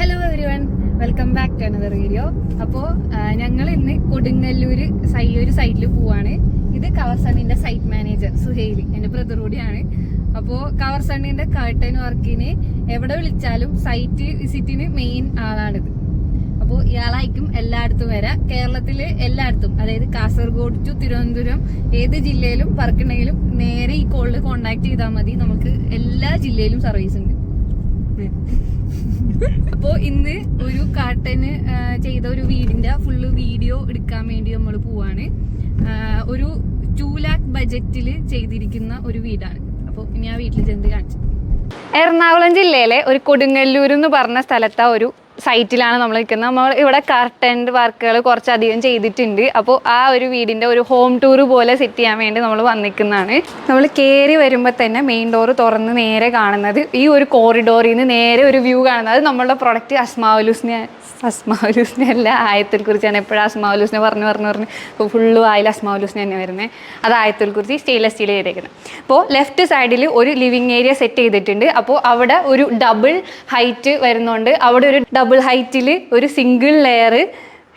Hello every one welcome back to another video അപ്പോൾ ഞങ്ങൾ ഇന്ന് കൊടുങ്ങല്ലൂർ ഒരു സൈറ്റിൽ പോവാണ്. ഇത് കവർസണ്ണിന്റെ സൈറ്റ് മാനേജർ സുഹേലി എന്റെ ബ്രദർ കൂടിയാണ്. അപ്പോൾ കവർസണ്ണിന്റെ കർട്ടൻ വർക്കിന് എവിടെ വിളിച്ചാലും സൈറ്റ് വിസിറ്റിന് മെയിൻ ആളാണിത്. അപ്പോൾ ഇയാളായിരിക്കും എല്ലായിടത്തും വരാം. കേരളത്തിൽ എല്ലായിടത്തും അതായത് കാസർഗോഡ് ടു തിരുവനന്തപുരം ഏത് ജില്ലയിലും വർക്കുണ്ടെങ്കിലും നേരെ ഈ കോളിൽ കോണ്ടാക്ട് ചെയ്താൽ മതി. നമുക്ക് എല്ലാ ജില്ലയിലും സർവീസ് ഉണ്ട്. അപ്പോ ഇന്ന് ഒരു കാട്ടന് ചെയ്ത ഒരു വീടിന്റെ ഫുള്ള് വീഡിയോ എടുക്കാൻ വേണ്ടി നമ്മൾ പോവാണ്. ഒരു ടു ലാക്ക് ബജറ്റിൽ ചെയ്തിരിക്കുന്ന ഒരു വീടാണ്. അപ്പോൾ ഇനി ആ വീട്ടിൽ ചെന്ന് കാണിച്ചു എറണാകുളം ജില്ലയിലെ ഒരു കൊടുങ്ങല്ലൂർ എന്ന് പറഞ്ഞ സ്ഥലത്താ ഒരു സൈറ്റിലാണ് നമ്മൾ നിൽക്കുന്നത്. നമ്മൾ ഇവിടെ കർട്ടന്റ് വർക്കുകൾ കുറച്ചധികം ചെയ്തിട്ടുണ്ട്. അപ്പോൾ ആ ഒരു വീടിന്റെ ഒരു ഹോം ടൂർ പോലെ സെറ്റ് ചെയ്യാൻ വേണ്ടി നമ്മൾ വന്നിക്കുന്നതാണ്. നമ്മൾ കയറി വരുമ്പോൾ തന്നെ മെയിൻ ഡോർ തുറന്ന് നേരെ കാണുന്നത് ഈ ഒരു കോറിഡോറിൽ നിന്ന് നേരെ ഒരു വ്യൂ കാണുന്നത്. അത് നമ്മളുടെ പ്രൊഡക്റ്റ് അസ്മാവലൂസിനെ അസ്മാവലൂസിനെ അല്ല ആയത്തിൽ കുറിച്ചാണ് എപ്പോഴും അസ്മാവലൂസിനെ പറഞ്ഞു പറഞ്ഞു പറഞ്ഞ്. ഇപ്പോൾ ഫുള്ള് ആയിൽ അസ്മാവലൂസിനെ തന്നെ വരുന്നത്. അത് ആയത്തിൽ കുറിച്ച് സ്റ്റെയിൻലെസ് സ്റ്റീൽ ചെയ്തേക്കുന്നത്. അപ്പോൾ ലെഫ്റ്റ് സൈഡിൽ ഒരു ലിവിങ് ഏരിയ സെറ്റ് ചെയ്തിട്ടുണ്ട്. അപ്പോൾ അവിടെ ഒരു ഡബിൾ ഹൈറ്റ് വരുന്നുണ്ട്. അവിടെ ഒരു ഡബിൾ ഹൈറ്റിൽ ഒരു single layer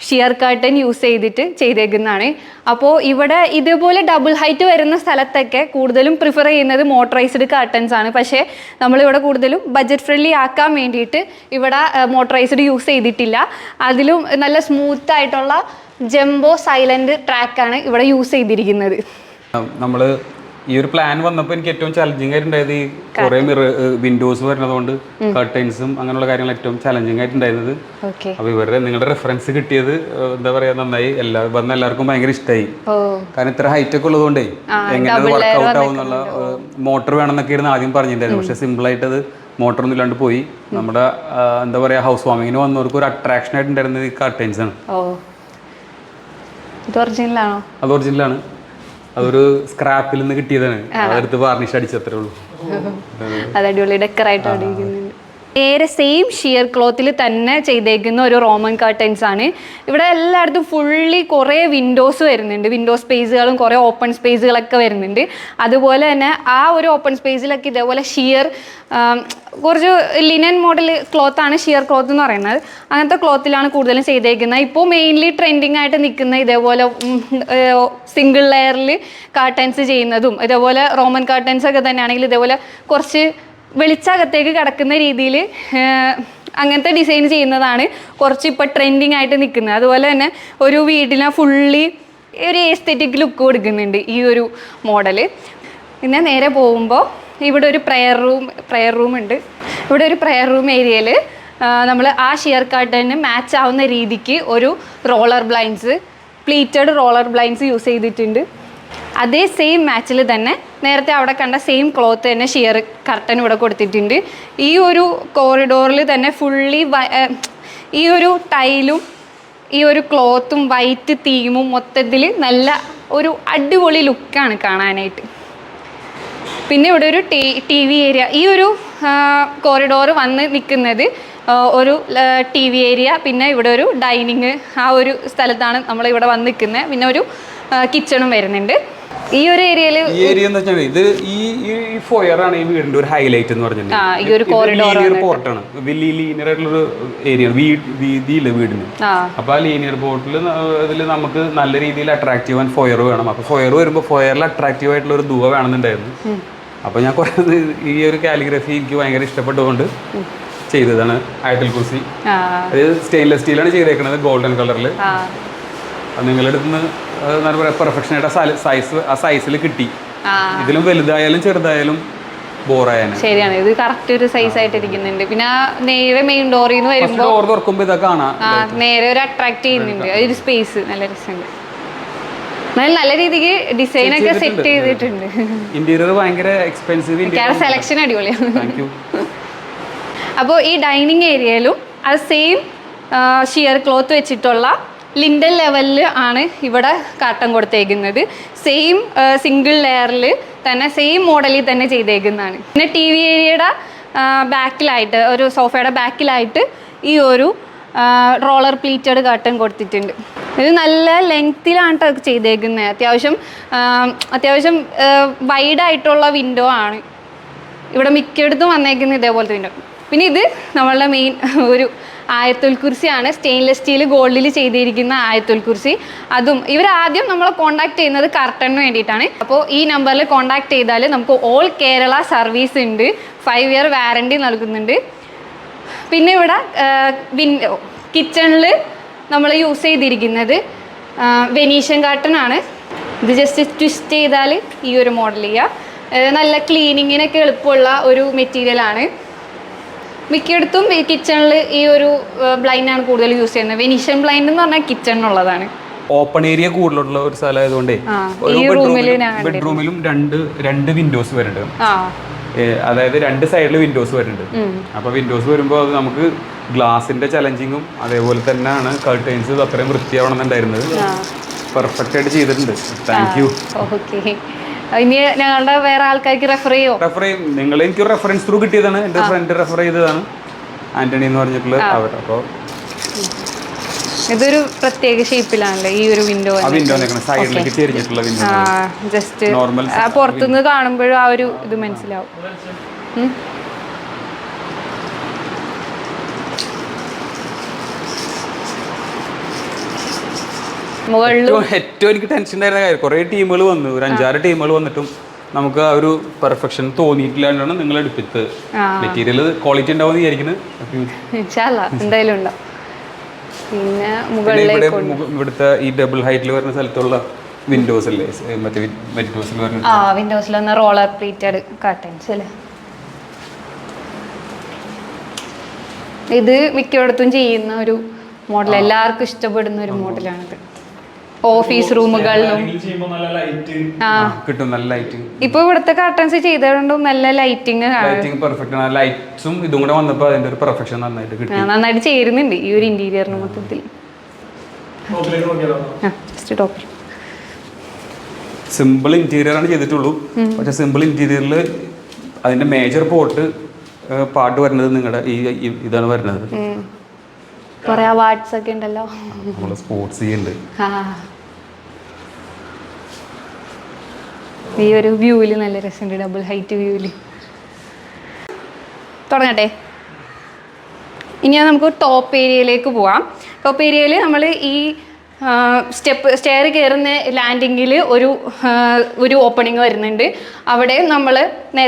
sheer curtain use ചെയ്തിട്ട് ചെയ്തേക്കുന്നതാണ്. അപ്പോൾ ഇവിടെ ഇതുപോലെ ഡബിൾ ഹൈറ്റ് വരുന്ന സ്ഥലത്തൊക്കെ കൂടുതലും പ്രിഫർ ചെയ്യുന്നത് മോട്ടറൈസ്ഡ് കർട്ടൻസ് ആണ്. പക്ഷേ നമ്മളിവിടെ കൂടുതലും ബജറ്റ് ഫ്രണ്ട്ലി ആക്കാൻ വേണ്ടിയിട്ട് ഇവിടെ മോട്ടറൈസ്ഡ് യൂസ് ചെയ്തിട്ടില്ല. അതിലും നല്ല സ്മൂത്ത് ആയിട്ടുള്ള ജംബോ സൈലന്റ് ട്രാക്കാണ് ഇവിടെ യൂസ് ചെയ്തിരിക്കുന്നത്. നമ്മൾ ഈ ഒരു പ്ലാൻ വന്നപ്പോൾ എനിക്ക് ഏറ്റവും ചലഞ്ചിങ് ആയിട്ടുണ്ടായത് ഈ കുറെ വിൻഡോസ് വരുന്നതുകൊണ്ട് കർട്ടൻസും അങ്ങനെയുള്ള കാര്യങ്ങൾ ഏറ്റവും ചലഞ്ചിങ് ആയിട്ടുണ്ടായിരുന്നത് അപ്പൊ ഇവരുടെ നിങ്ങളുടെ റെഫറൻസ് കിട്ടിയത് എന്താ പറയാ നന്നായി. എല്ലാ വന്ന എല്ലാവർക്കും ഭയങ്കര ഇഷ്ടമായി കാരണം ഇത്ര ഹൈറ്റ് ഒക്കെ ഉള്ളതുകൊണ്ടേ എങ്ങനെ വർക്ക്ഔട്ട് ആവും എന്നുള്ള മോട്ടർ വേണമെന്നൊക്കെ ആയിരുന്നു ആദ്യം പറഞ്ഞിട്ടുണ്ടായിരുന്നു. പക്ഷെ സിമ്പിൾ ആയിട്ട് അത് മോട്ടർ ഒന്നും ഇല്ലാണ്ട് പോയി. നമ്മുടെ എന്താ പറയാ ഹൗസ് വാമിങ്ങിന് വന്നവർക്ക് ഒരു അട്രാക്ഷൻ ആയിട്ടുണ്ടായിരുന്നത് ഈ കർട്ടൻസ് ആണ്. ഓ. ഇത് ഒറിജിനലാണോ അത് ഒറിജിനലാണ് അതൊരു സ്ക്രാപ്പിൽ നിന്ന് കിട്ടിയതാണ്. അതെടുത്ത് വാർണിഷ് അടിച്ചത്രേ ഉള്ളൂ. അത് അടിപൊളി ഡെക്കറായിട്ട് നേരെ സെയിം ഷിയർ ക്ലോത്തിൽ തന്നെ ചെയ്തേക്കുന്ന ഒരു റോമൻ കർട്ടൻസ് ആണ്. ഇവിടെ എല്ലായിടത്തും ഫുള്ളി കുറേ വിൻഡോസ് വരുന്നുണ്ട്. വിൻഡോ സ്പേസുകളും കുറേ ഓപ്പൺ സ്പേസുകളൊക്കെ വരുന്നുണ്ട്. അതുപോലെ തന്നെ ആ ഒരു ഓപ്പൺ സ്പേസിലൊക്കെ ഇതേപോലെ ഷിയർ കുറച്ച് ലിനൻ മോഡൽ ക്ലോത്താണ് ഷിയർ ക്ലോത്ത് എന്ന് പറയുന്നത്. അങ്ങനത്തെ ക്ലോത്തിലാണ് കൂടുതലും ചെയ്തേക്കുന്നത്. ഇപ്പോൾ മെയിൻലി ട്രെൻഡിങ് ആയിട്ട് നിൽക്കുന്ന ഇതേപോലെ സിംഗിൾ ലെയറിൽ കാർട്ടൻസ് ചെയ്യുന്നതും ഇതേപോലെ റോമൻ കാർട്ടൻസ് ഒക്കെ തന്നെയാണെങ്കിൽ ഇതേപോലെ കുറച്ച് വെളിച്ചകത്തേക്ക് കിടക്കുന്ന രീതിയിൽ അങ്ങനത്തെ ഡിസൈൻ ചെയ്യുന്നതാണ് കുറച്ച് ഇപ്പോൾ ട്രെൻഡിങ് ആയിട്ട് നിൽക്കുന്നത് അതുപോലെ തന്നെ ഒരു വീടിനെ ഫുള്ളി ഒരു എസ്തെറ്റിക് ലുക്ക് കൊടുക്കുന്നുണ്ട് ഈ ഒരു മോഡൽ പിന്നെ നേരെ പോകുമ്പോൾ ഇവിടെ ഒരു പ്രെയർ റൂം പ്രെയർ റൂം ഉണ്ട്. ഇവിടെ ഒരു പ്രെയർ റൂം ഏരിയയിൽ നമ്മൾ ആ ഷിയർ കാർട്ടന് മാച്ച് ആവുന്ന രീതിക്ക് ഒരു roller blinds pleated roller blinds use ചെയ്തിട്ടുണ്ട്. അതേ സെയിം മാച്ചിൽ തന്നെ നേരത്തെ അവിടെ കണ്ട സെയിം ക്ലോത്ത് തന്നെ ഷിയർ കർട്ടൻ ഇവിടെ കൊടുത്തിട്ടുണ്ട്. ഈ ഒരു കോറിഡോറിൽ തന്നെ ഫുള്ളി ഈ ഒരു ടൈലും ഈ ഒരു ക്ലോത്തും വൈറ്റ് തീമും മൊത്തത്തിൽ നല്ല ഒരു അടിപൊളി ലുക്കാണ് കാണാനായിട്ട്. പിന്നെ ഇവിടെ ഒരു ടി വി ഏരിയ ഈ ഒരു കോറിഡോർ വന്ന് നിൽക്കുന്നത് ഒരു ടി വി ഏരിയ പിന്നെ ഇവിടെ ഒരു ഡൈനിങ് ആ ഒരു സ്ഥലത്താണ് നമ്മൾ ഇവിടെ വന്ന് നിൽക്കുന്നത് പിന്നെ ഒരു കിച്ചണും വരുന്നുണ്ട്. ഈ ഒരു ഏരിയയിൽ ഈ ഏരിയ എന്ന് വെച്ചാൽ ഇത് ഈ ഈ ഫോയർ ആണ് ഈ വീടിന്റെ ഒരു ഹൈലൈറ്റ് എന്ന് പറഞ്ഞിട്ടുണ്ടെങ്കിൽ ഈ ഒരു ലീനിയർ പോർട്ടാണ് വലിയ ലീനിയർ ആയിട്ടുള്ള ഏരിയ വീതിയില്ല വീടിന്. അപ്പൊ ആ ലീനിയർ പോർട്ടിൽ ഇതിൽ നമുക്ക് നല്ല രീതിയിൽ അട്രാക്റ്റീവ് ആൻഡ് ഫോയർ വേണം. അപ്പൊ ഫോയർ വരുമ്പോൾ ഫോയറിൽ അട്രാക്റ്റീവ് ആയിട്ടുള്ള ഒരു ദുവ വേണമെന്നുണ്ടായിരുന്നു. അപ്പൊ ഞാൻ കുറേ ഈ ഒരു കാലിഗ്രഫി എനിക്ക് ഭയങ്കര ഇഷ്ടപ്പെട്ടുകൊണ്ട് ചെയ്തതാണ് ആയത്തിൽ കുർസി. അതായത് അത് സ്റ്റെയിൻലെസ് സ്റ്റീലാണ് ചെയ്തേക്കുന്നത് ഗോൾഡൻ കളറിൽ നിങ്ങളുടെ അടുത്ത് നിന്ന് പെർഫെക്ഷൻ ആയിട്ട് സൈസ് ആ സൈസിൽ കിട്ടി. ഇതിലും വലുതായാലും ചെറുതായാലും ബോറായാലും ശരിയാണ് ഇത് കറക്റ്റ് ഒരു സൈസ് ആയിട്ട് ഇരിക്കുന്നുണ്ട്. പിന്നെ നേരെ മെയിൻ ഡോറിൽ നിന്ന് വരുമ്പോൾ ഡോർ തുറക്കുമ്പോൾ ഇതൊക്കെ കാണാം. നേരെ ഒരു അട്രാക്ട് ചെയ്യുന്നുണ്ട്. ഒരു സ്പേസ് നല്ല രസമുണ്ട്. നല്ല നല്ല രീതിക്ക് ഡിസൈൻ ഒക്കെ സെറ്റ് ചെയ്തിട്ടുണ്ട്. ഇന്റീരിയർ ഭയങ്കര എക്സ്പെൻസീവ് സെലക്ഷൻ അടിപൊളിയാണ്. താങ്ക് യു അപ്പോൾ ഈ ഡൈനിങ് ഏരിയയിലും ആ സെയിം ഷിയർ ക്ലോത്ത് വെച്ചിട്ടുള്ള ലിൻഡൽ ലെവലിൽ ആണ് ഇവിടെ കാട്ടം കൊടുത്തേക്കുന്നത്. സെയിം സിംഗിൾ ലെയറിൽ തന്നെ സെയിം മോഡലിൽ തന്നെ ചെയ്തേക്കുന്നതാണ്. പിന്നെ ടി വി ഏരിയയുടെ ബാക്കിലായിട്ട് ഒരു സോഫയുടെ ബാക്കിലായിട്ട് ഈ ഒരു റോളർ പ്ലീറ്റഡ് കർട്ടൻ കൊടുത്തിട്ടുണ്ട്. ഇത് നല്ല ലെങ്ത്തിലാണ് ട്ടോ ചെയ്തേക്കുന്നത് അത്യാവശ്യം അത്യാവശ്യം വൈഡായിട്ടുള്ള വിൻഡോ ആണ്. ഇവിടെ മിക്കയിടത്തും വന്നേക്കുന്നത് ഇതേപോലത്തെ വിൻഡോ പിന്നെ ഇത് നമ്മളുടെ മെയിൻ ഒരു ആയത്തുൽ കുർസിയാണ് സ്റ്റെയിൻലെസ് സ്റ്റീൽ ഗോൾഡിൽ ചെയ്തിരിക്കുന്ന ആയത്തുൽ കുർസി. അതും ഇവർ ആദ്യം നമ്മളെ കോൺടാക്ട് ചെയ്യുന്നത് കർട്ടണിന് വേണ്ടിയിട്ടാണ്. അപ്പോൾ ഈ നമ്പറിൽ കോൺടാക്ട് ചെയ്താൽ നമുക്ക് ഓൾ കേരള സർവീസ് ഉണ്ട്. ഫൈവ് ഇയർ വാറണ്ടി നൽകുന്നുണ്ട്. പിന്നെ ഇവിടെ വിൻഡോ കിച്ചണിൽ നമ്മൾ യൂസ് ചെയ്തിരിക്കുന്നത് വെനീഷ്യൻ കാട്ടൺ ആണ്. ഇത് ജസ്റ്റ് ട്വിസ്റ്റ് ചെയ്താൽ ഈ ഒരു മോഡൽ ചെയ്യുക നല്ല ക്ലീനിങ്ങിനൊക്കെ എളുപ്പമുള്ള ഒരു മെറ്റീരിയലാണ് മിക്കയിടത്തും ഈ കിച്ചണിൽ ഈ ഒരു ബ്ലൈൻഡ് ആണ് കൂടുതൽ യൂസ് ചെയ്യുന്നത്. വെനീഷ്യൻ ബ്ലൈൻഡ് എന്ന് പറഞ്ഞാൽ കിച്ചണിനുള്ളതാണ് ഓപ്പൺ ഏരിയ കൂടുതലുള്ള ഒരു സ്ഥലമായതുകൊണ്ട് ബെഡ്റൂമിലും രണ്ട് രണ്ട് വിൻഡോസ് വരുന്നുണ്ട്. അതായത് രണ്ട് സൈഡിൽ വിൻഡോസ് വരുന്നുണ്ട്. അപ്പൊ വിൻഡോസ് വരുമ്പോൾ അത് നമുക്ക് ഗ്ലാസിന്റെ ചലഞ്ചിങ്ങും അതേപോലെ തന്നെയാണ് കർട്ടൈൻസ് അത്രയും വൃത്തിയാവണമെന്നുണ്ടായിരുന്നത്. പെർഫെക്റ്റ് ആയിട്ട് ചെയ്തിട്ടുണ്ട്. താങ്ക് യു ഓക്കെ ഇനി ഞങ്ങളുടെ വേറെ ആൾക്കാർക്ക് റെഫർ ചെയ്യോ? റെഫർ ചെയ്യും. നിങ്ങൾ എനിക്ക് റെഫറൻസ് ത്രൂ കിട്ടിയതാണ്. എന്റെ ഫ്രണ്ട് റെഫർ ചെയ്തതാണ്. ആന്റണി എന്ന് പറഞ്ഞിട്ടുള്ള അവർ അപ്പോൾ ഇതൊരു പ്രത്യേക ഷേപ്പിലാണല്ലേ ഈ ഒരു വിൻഡോ ജസ്റ്റ് നോർമൽ പുറത്തുനിന്ന് കാണുമ്പോഴും ആ ഒരു ഇത് മനസ്സിലാവും. ഏറ്റവും എനിക്ക് ടെൻഷൻ ഉണ്ടായിരുന്ന കാര്യം കുറേ ടീമുകൾ വന്നു. ഒരു അഞ്ചാറ് ടീമുകൾ വന്നിട്ടും നമുക്ക് ആ ഒരു പെർഫെക്ഷൻ തോന്നിയിട്ടില്ലാണ്ടാണ് നിങ്ങൾ എടുപ്പിത്ത്. മെറ്റീരിയൽ ക്വാളിറ്റി ഉണ്ടാവും എന്തായാലും ഉണ്ടാവും പിന്നെ ഇവിടുത്തെ ഈ ഡബിൾ ഹൈറ്റിൽ വരുന്ന സ്ഥലത്തുള്ള വിൻഡോസ് അല്ലേ? മറ്റേ വിൻഡോസിൽ വരുന്ന ആ വിൻഡോസിൽ വന്ന റോളർ പ്ലേറ്റഡ് കർട്ടൻസ് അല്ലേ? ഇത് മിക്കയിടത്തും ചെയ്യുന്ന ഒരു മോഡൽ എല്ലാവർക്കും ഇഷ്ടപ്പെടുന്ന ഒരു മോഡലാണിത് ഓഫീസ് റൂമുകളിലും. കിട്ടും നല്ല ലൈറ്റിംഗ് ഇപ്പൊ ഇവിടുത്തെ കർട്ടൻസ് ചെയ്തുകൊണ്ടും നല്ല ലൈറ്റിംഗ് ലൈറ്റിംഗ് പെർഫെക്റ്റ് ആണ്. ലൈറ്റ്സും ഇതും കൂടെ വന്നപ്പോൾ അതിന്റെ ഒരു പെർഫെക്ഷൻ നന്നായിട്ട് കിട്ടി. നന്നായിട്ട് ചേരുന്നുണ്ട് ഈ ഒരു ഇന്റീരിയറിന് മൊത്തത്തിൽ. സിമ്പിൾ ഇന്റീരിയർ ആണ് ചെയ്തിട്ടുള്ളൂ. പക്ഷെ സിമ്പിൾ ഇന്റീരിയറിൽ അതിന്റെ മേജർ പോർട്ട് പാട്ട് വരുന്നത് നിങ്ങളുടെ ഈ ഇതാണ് വരുന്നത്. കുറെ അവാർഡ്സ് ഒക്കെ ഉണ്ടല്ലോ. സ്പോർട്സ് ചെയ്യുന്നുണ്ട് ആ ഈ ഒരു വ്യൂവിൽ നല്ല രസമുണ്ട് ഡബിൾ ഹൈറ്റ് വ്യൂവിൽ തുടങ്ങട്ടെ. ഇനി നമുക്ക് ടോപ്പ് ഏരിയയിലേക്ക് പോവാം. ടോപ്പ് ഏരിയയിൽ നമ്മൾ ഈ സ്റ്റെപ്പ് സ്റ്റെയർ കയറുന്ന ലാൻഡിങ്ങിൽ ഒരു ഒരു ഓപ്പണിങ് വരുന്നുണ്ട്. അവിടെ നമ്മൾ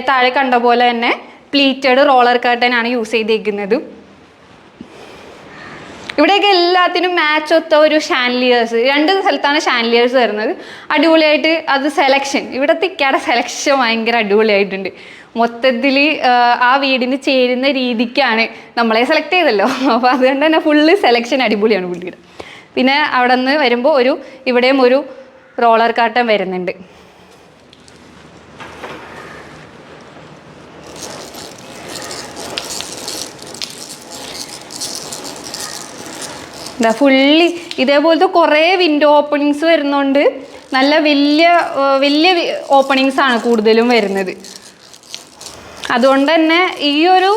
താഴെ കണ്ട പോലെ തന്നെ പ്ലീറ്റഡ് റോളർ കർട്ടൻ ആണ് യൂസ് ചെയ്തേക്കുന്നത്. ഇവിടെയൊക്കെ എല്ലാത്തിനും മാച്ച് ഒത്ത ഒരു ഷാൻലിയേഴ്സ് രണ്ട് സ്ഥലത്താണ് ഷാൻലിയേഴ്സ് വരുന്നത്. അടിപൊളിയായിട്ട് അത് സെലക്ഷൻ ഇവിടുത്തെ ഇക്കയുടെ സെലക്ഷൻ ഭയങ്കര അടിപൊളിയായിട്ടുണ്ട്. മൊത്തത്തിൽ ആ വീടിന് ചേരുന്ന രീതിക്കാണ് നമ്മളെ സെലക്ട് ചെയ്തല്ലോ. അപ്പോൾ അതുകൊണ്ട് തന്നെ ഫുള്ള് സെലക്ഷൻ അടിപൊളിയാണ് പുള്ളിയുടെ. പിന്നെ അവിടെ നിന്ന് വരുമ്പോൾ ഒരു ഇവിടെയും ഒരു റോളർ കാട്ടം വരുന്നുണ്ട്. ഇതാ ഫുള്ളി ഇതേപോലത്തെ കുറേ വിൻഡോ ഓപ്പണിങ്സ് വരുന്നുണ്ട്. നല്ല വലിയ വലിയ ഓപ്പണിങ്സ് ആണ് കൂടുതലും വരുന്നത്. അതുകൊണ്ട് തന്നെ ഈ ഒരു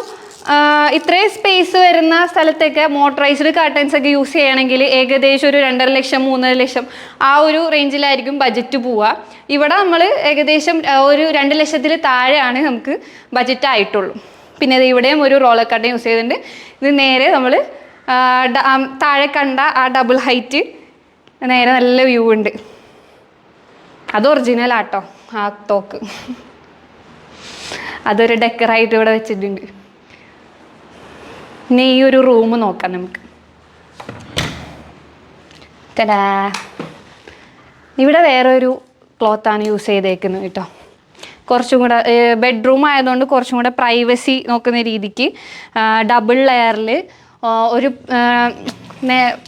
ഇത്രയും സ്പേസ് വരുന്ന സ്ഥലത്തൊക്കെ മോട്ടറൈസ്ഡ് കർട്ടൻസ് ഒക്കെ യൂസ് ചെയ്യണമെങ്കിൽ ഏകദേശം ഒരു രണ്ടര ലക്ഷം മൂന്നര ലക്ഷം ആ ഒരു റേഞ്ചിലായിരിക്കും ബജറ്റ് പോവുക. ഇവിടെ നമ്മൾ ഏകദേശം ഒരു രണ്ട് ലക്ഷത്തിൽ താഴെയാണ് നമുക്ക് ബജറ്റ് ആയിട്ടുള്ളൂ. പിന്നെ ഇത് ഇവിടെയും ഒരു റോളർ കർട്ടൻ യൂസ് ചെയ്തിട്ടുണ്ട്. ഇത് നേരെ നമ്മൾ താഴെ കണ്ട ആ ഡബിൾ ഹൈറ്റ് നേരെ നല്ല വ്യൂ ഉണ്ട്. അത് ഒറിജിനൽ ആട്ടോ ആ തോക്ക്. അതൊരു ഡെക്കറായിട്ട് ഇവിടെ വെച്ചിട്ടുണ്ട്. ഇനി ഈ ഒരു റൂം നോക്കാം നമുക്ക്. തടാ ഇവിടെ വേറെ ഒരു ക്ലോത്താണ് യൂസ് ചെയ്തേക്കുന്നത് കേട്ടോ. കുറച്ചും കൂടെ ബെഡ്റൂം ആയതുകൊണ്ട് കുറച്ചും കൂടെ പ്രൈവസി നോക്കുന്ന രീതിക്ക് ഡബിൾ ലെയറിൽ ഒരു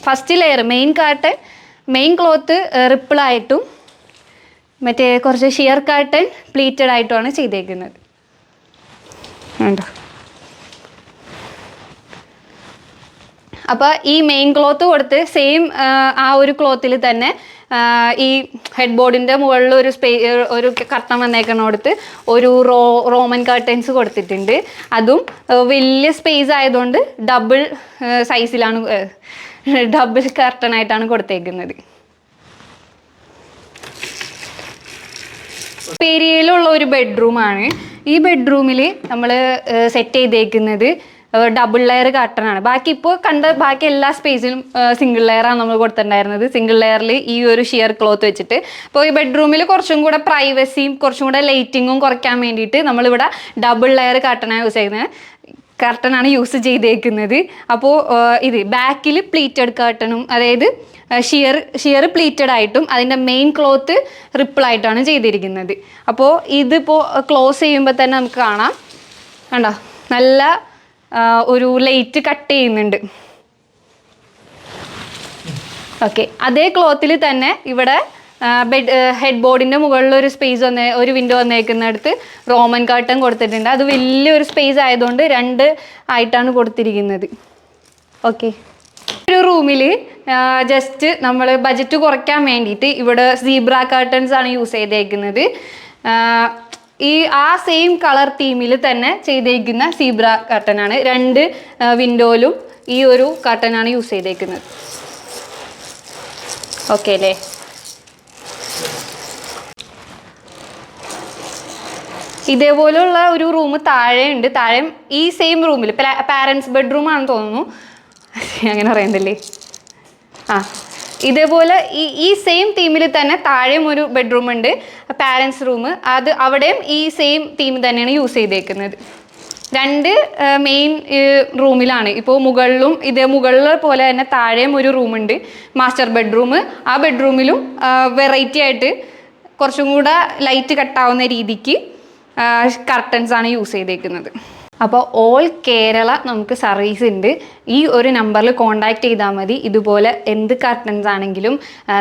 first layer main curtain main cloth റിപ്പിളായിട്ടും മറ്റേ കുറച്ച് ഷിയർ കാർട്ടൺ പ്ലീറ്റഡ് ആയിട്ടുമാണ് ചെയ്തേക്കുന്നത്. അപ്പോൾ ഈ മെയിൻ ക്ലോത്ത് കൊടുത്ത് സെയിം ആ ഒരു ക്ലോത്തിൽ തന്നെ ഈ ഹെഡ് ബോർഡിന്റെ മുകളിൽ ഒരു സ്പേ ഒരു കർട്ടൻ വന്നേക്കണോടത്ത് ഒരു റോ റോമൻ കർട്ടൻസ് കൊടുത്തിട്ടുണ്ട്. അതും വലിയ സ്പേസ് ആയതുകൊണ്ട് ഡബിൾ സൈസിലാണ് ഡബിൾ കർട്ടൺ ആയിട്ടാണ് കൊടുത്തേക്കുന്നത്. പെരിയയിലുള്ള ഒരു ബെഡ്റൂമാണ് ഈ ബെഡ്റൂമിൽ നമ്മൾ സെറ്റ് ചെയ്തേക്കുന്നത് ഡബിൾ ലെയർ കർട്ടനാണ് ബാക്കി ഇപ്പോൾ കണ്ട ബാക്കി എല്ലാ സ്പേസിലും സിംഗിൾ ലെയറാണ് നമ്മൾ കൊടുത്തിട്ടുണ്ടായിരുന്നത്. സിംഗിൾ ലെയറിൽ ഈ ഒരു ഷിയർ ക്ലോത്ത് വെച്ചിട്ട്. അപ്പോൾ ഈ ബെഡ്റൂമിൽ കുറച്ചും കൂടെ പ്രൈവസിയും കുറച്ചും കൂടെ ലൈറ്റിങ്ങും കുറയ്ക്കാൻ വേണ്ടിയിട്ട് നമ്മളിവിടെ ഡബിൾ ലെയർ കട്ടനാണ് യൂസ് ചെയ്യുന്നത്. കർട്ടനാണ് യൂസ് ചെയ്തേക്കുന്നത്. അപ്പോൾ ഇത് ബാക്കിൽ പ്ലീറ്റഡ് കർട്ടനും അതായത് ഷിയർ ഷിയർ പ്ലീറ്റഡ് ആയിട്ടും അതിന്റെ മെയിൻ ക്ലോത്ത് റിപ്പിൾ ആയിട്ടാണ് ചെയ്തിരിക്കുന്നത്. അപ്പോൾ ഇതിപ്പോൾ ക്ലോസ് ചെയ്യുമ്പോൾ തന്നെ നമുക്ക് കാണാം. കണ്ടോ? നല്ല ഒരു ലൈറ്റ് കട്ട് ചെയ്യുന്നുണ്ട്. ഓക്കെ അതേ ക്ലോത്തിൽ തന്നെ ഇവിടെ ബെഡ് ഹെഡ് ബോർഡിന്റെ മുകളിൽ ഒരു സ്പേസ് വന്ന ഒരു വിൻഡോ വന്നേക്കുന്നിടത്ത് റോമൻ കാട്ടൻ കൊടുത്തിട്ടുണ്ട്. അത് വലിയൊരു സ്പേസ് ആയതുകൊണ്ട് രണ്ട് ആയിട്ടാണ് കൊടുത്തിരിക്കുന്നത്. ഓക്കെ ഒരു റൂമിൽ ജസ്റ്റ് നമ്മൾ ബജറ്റ് കുറയ്ക്കാൻ വേണ്ടിയിട്ട് ഇവിടെ സീബ്ര കർട്ടൻസ് ആണ് യൂസ് ചെയ്തേക്കുന്നത്. ഈ ആ സെയിം കളർ തീമിൽ തന്നെ ചെയ്തേക്കുന്ന സീബ്ര കർട്ടനാണ് രണ്ട് വിൻഡോയിലും ഈ ഒരു കർട്ടനാണ് യൂസ് ചെയ്തേക്കുന്നത്. ഓക്കെ അല്ലേ? ഇതേപോലെയുള്ള ഒരു റൂം താഴെ ഉണ്ട്. താഴെ ഈ സെയിം റൂമിൽ പാരൻസ് ബെഡ്റൂം ആണെന്ന് തോന്നുന്നു. അങ്ങനെ പറയുന്നില്ലേ? ആ. ഇതേപോലെ ഈ ഈ സെയിം തീമിൽ തന്നെ താഴെയും ഒരു ബെഡ്റൂം ഉണ്ട്. പാരൻസ് റൂം അത് അവിടെയും ഈ സെയിം തീം തന്നെയാണ് യൂസ് ചെയ്തേക്കുന്നത്. രണ്ട് മെയിൻ റൂമിലാണ് ഇപ്പോൾ മുകളിലും ഇതേ മുകളിലെ പോലെ തന്നെ താഴെയും ഒരു റൂമുണ്ട് മാസ്റ്റർ ബെഡ്റൂം ആ ബെഡ്റൂമിലും വെറൈറ്റി ആയിട്ട് കുറച്ചും കൂടെ ലൈറ്റ് കട്ടാവുന്ന രീതിക്ക് കർട്ടൻസ് ആണ് യൂസ് ചെയ്തേക്കുന്നത്. അപ്പോൾ ഓൾ കേരള നമുക്ക് സർവീസ് ഉണ്ട്. ഈ ഒരു നമ്പറിൽ കോൺടാക്റ്റ് ചെയ്താൽ മതി. ഇതുപോലെ എന്ത് കർട്ടൻസ് ആണെങ്കിലും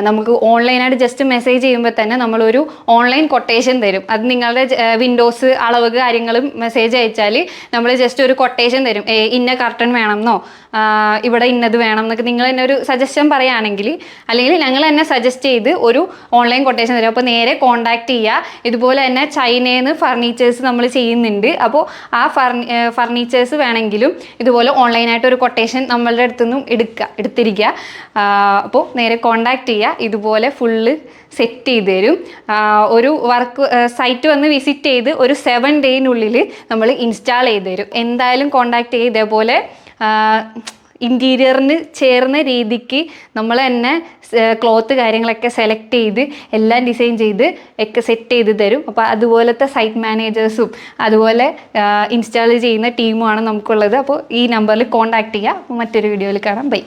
നമുക്ക് ഓൺലൈനായിട്ട് ജസ്റ്റ് മെസ്സേജ് ചെയ്യുമ്പോൾ തന്നെ നമ്മളൊരു ഓൺലൈൻ കൊട്ടേഷൻ തരും. അത് നിങ്ങളുടെ വിൻഡോസ് അളവ് കാര്യങ്ങളും മെസ്സേജ് അയച്ചാൽ നമ്മൾ ജസ്റ്റ് ഒരു കൊട്ടേഷൻ തരും. ഇന്ന കർട്ടൻ എന്നോ ഇവിടെ ഇന്നത് വേണം എന്നൊക്കെ നിങ്ങൾ തന്നെ ഒരു സജഷൻ പറയുകയാണെങ്കിൽ അല്ലെങ്കിൽ ഞങ്ങൾ തന്നെ സജസ്റ്റ് ചെയ്ത് ഒരു ഓൺലൈൻ കൊട്ടേഷൻ തരും. അപ്പോൾ നേരെ കോൺടാക്റ്റ് ചെയ്യുക. ഇതുപോലെ തന്നെ ചൈനയിൽ നിന്ന് ഫർണിച്ചേഴ്സ് നമ്മൾ ചെയ്യുന്നുണ്ട്. അപ്പോൾ ആ ഫർണി ഫർണിച്ചേഴ്സ് വേണമെങ്കിലും ഇതുപോലെ ഓൺലൈനായിട്ട് ഒരു കൊട്ടേഷൻ നമ്മളുടെ അടുത്തു നിന്നും എടുക്കുക എടുത്തിരിക്കുക അപ്പോൾ നേരെ കോണ്ടാക്ട് ചെയ്യുക ഇതുപോലെ ഫുള്ള് സെറ്റ് ചെയ്ത് തരും. ഒരു വർക്ക് സൈറ്റ് വന്ന് വിസിറ്റ് ചെയ്ത് ഒരു സെവൻ ഡേയിനുള്ളിൽ നമ്മൾ ഇൻസ്റ്റാൾ ചെയ്ത് തരും. എന്തായാലും കോണ്ടാക്ട് ചെയ്യുക ഇതേപോലെ ഇന്റീരിയറിന് ചേർന്ന രീതിക്ക് നമ്മൾ തന്നെ ക്ലോത്ത് കാര്യങ്ങളൊക്കെ സെലക്ട് ചെയ്ത് എല്ലാം ഡിസൈൻ ചെയ്ത് ഒക്കെ സെറ്റ് ചെയ്ത് തരും. അപ്പോൾ അതുപോലത്തെ സൈറ്റ് മാനേജേഴ്സും അതുപോലെ ഇൻസ്റ്റാൾ ചെയ്യുന്ന ടീമുമാണ് നമുക്കുള്ളത്. അപ്പോൾ ഈ നമ്പറിൽ കോൺടാക്ട് ചെയ്യുക മറ്റൊരു വീഡിയോയിൽ കാണാം. ബൈ